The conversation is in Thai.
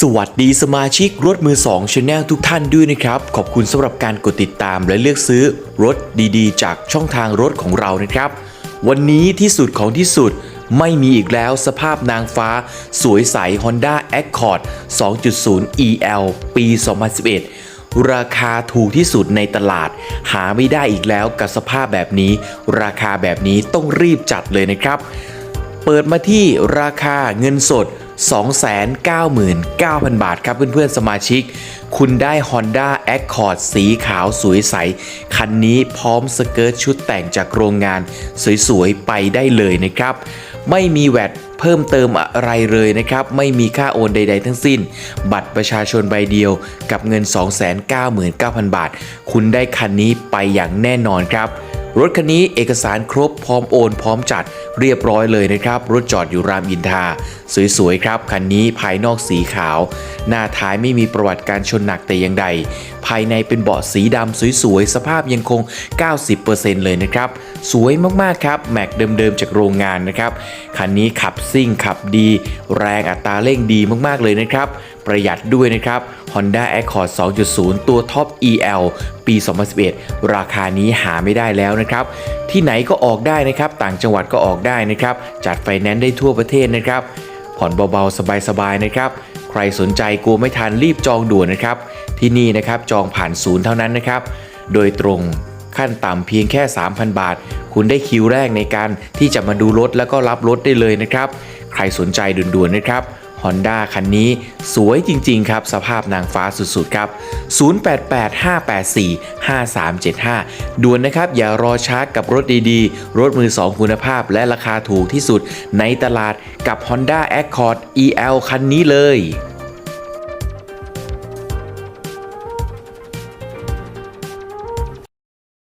สวัสดีสมาชิกรถมือ2 Channel ทุกท่านด้วยนะครับ ขอบคุณสำหรับการกดติดตามและเลือกซื้อรถดีๆ จากช่องทางรถของเรานะครับ วันนี้ที่สุดของที่สุดไม่มีอีกแล้วสภาพนางฟ้า สวยใส Honda Accord 2.0 EL ปี 2011 ราคาถูกที่สุดในตลาด หาไม่ได้อีกแล้วกับสภาพแบบนี้ ราคาแบบนี้ต้องรีบจัดเลยนะครับ เปิดมาที่ราคาเงินสด 299,000 บาทครับเพื่อนๆสมาชิก คุณได้ Honda Accord สีขาวสวยใส คันนี้พร้อมสเกิร์ตชุดแต่งจากโรงงาน สวยๆ ไปได้เลยนะครับ ไม่มีแวดเพิ่มเติมอะไรเลยนะครับ ไม่มีค่าโอนใด ๆ ทั้งสิ้น บัตรประชาชนใบเดียวกับเงิน 299,000 บาท คุณได้คันนี้ไปอย่างแน่นอนครับ รถคันนี้เอกสารครบพร้อมโอน พร้อมจัดเรียบร้อยเลยนะครับ รถจอดอยู่รามอินทา สวยๆครับ คันนี้ภายนอกสีขาว หน้าท้ายไม่มีประวัติการชนหนักแต่อย่างใด ภายในเป็นเบาะสีดำสวยๆ สภาพยังคง 90%เลยนะครับ สวยมากๆครับ แม็กเดิมๆ จากโรงงานนะครับ คันนี้ขับซิ่งขับดี แรงอัตราเร่งดีมากๆเลยนะครับ ประหยัดด้วยนะครับ Honda Accord 2.0 ตัวท็อป EL ปี 2011 ราคานี้หาไม่ได้แล้วนะครับ ที่ไหนก็ออกได้นะครับ ต่างจังหวัดก็ออกได้นะครับจัดไฟแนนซ์ได้ทั่วประเทศนะครับ ผ่อนเบาๆ สบายๆนะครับ ใครสนใจกลัวไม่ทันรีบจองด่วนนะครับ ที่นี่นะครับจองผ่านศูนย์เท่านั้นนะครับ โดยตรงขั้นต่ำเพียงแค่ 3,000 บาท คุณได้คิวแรกในการที่จะมาดูรถแล้วก็รับรถได้เลยนะครับ ใครสนใจด่วนๆนะครับ Honda คันนี้สวยจริง ๆ ครับ สภาพนางฟ้าสุด ๆ ครับ 0885845375 ด่วนนะครับ อย่ารอช้ากับรถดีๆ รถมือ 2 คุณภาพและราคาถูกที่สุดในตลาดกับ Honda Accord EL คันนี้เลย